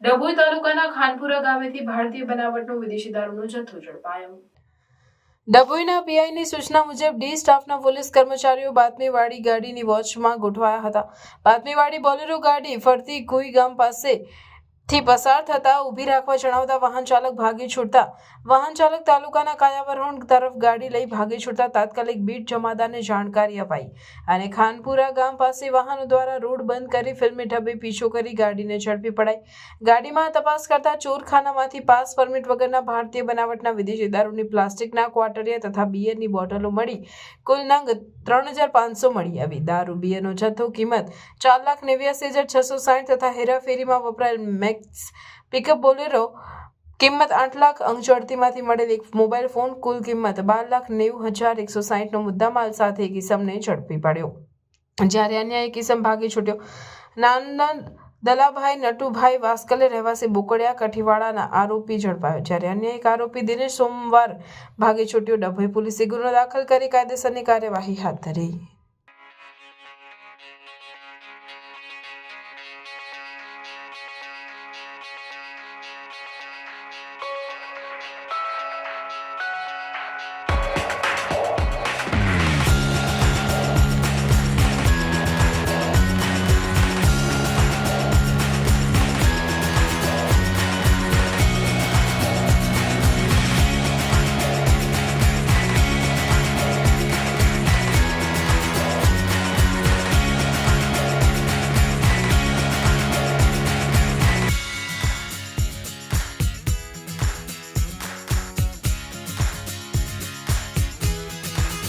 ડભોઈ તાલુકાના ખાનપુરા ગામેથી ભારતીય બનાવટનો વિદેશી દારૂનો જથ્થો ઝડપાયો. ડભોઈના પીઆઈની સૂચના મુજબ, ડી સ્ટાફના પોલીસ કર્મચારીઓ બાતમીવાળી ગાડીની વોચમાં ગોઠવાયા હતા. બાતમીવાળી બોલેરો ગાડી ફરતી કુઈ ગામ પાસે થી પસાર થતા ઊભી રાખવા જણાવતા વાહન ચાલક ભાગી છૂટતા. વાહન ચાલક તાલુકાના કાયાવરણ તરફ ગાડી લઈ ભાગી છૂટતા તાત્કાલિક બીટ જમાદારને જાણકારી અપાઈ અને ખાનપુરા ગામ પાસે વાહનો દ્વારા રોડ બંધ કરી ફિલ્મી ઢબે પીછો કરી ગાડીને ઝડપી પડાઈ. ગાડીમાં તપાસ કરતા ચોરખાનામાંથી પાસ પરમિટ વગરના ભારતીય બનાવટના વિદેશી દારૂની પ્લાસ્ટિકના ક્વાટરિયા તથા બિયરની બોટલો મળી. કુલ નંગ ત્રણ હજાર પાંચસો મળી આવી. દારૂ, બિયરનો જથ્થો કિંમત ચાર લાખ નેવ્યાસી હજાર છસો સાઠ તથા હેરાફેરીમાં વપરાયેલ મેક્સ પિકઅપ બોલેરો, કિંમત આઠ લાખ અંગઝડતીમાંથી મળેલ એક મોબાઈલ ફોન, કુલ કિંમત બાર લાખ નેવું હજાર એકસો સાહીઠનો મુદ્દામાલ સાથે કિસમને ઝડપી પાડ્યો. જ્યારે અન્ય એક કિસમ ભાગી છૂટ્યો, નાના દલાભાઈ નટુભાઈ વાસ્કલે રહેવાસી બોકડિયા, કઠીવાડાના આરોપી ઝડપાયો. જ્યારે અન્ય એક આરોપી દિનેશ સોમવાર ભાગી છૂટ્યો, ડભોઈ પોલીસે ગુનો દાખલ કરી કાયદેસરની કાર્યવાહી હાથ ધરી.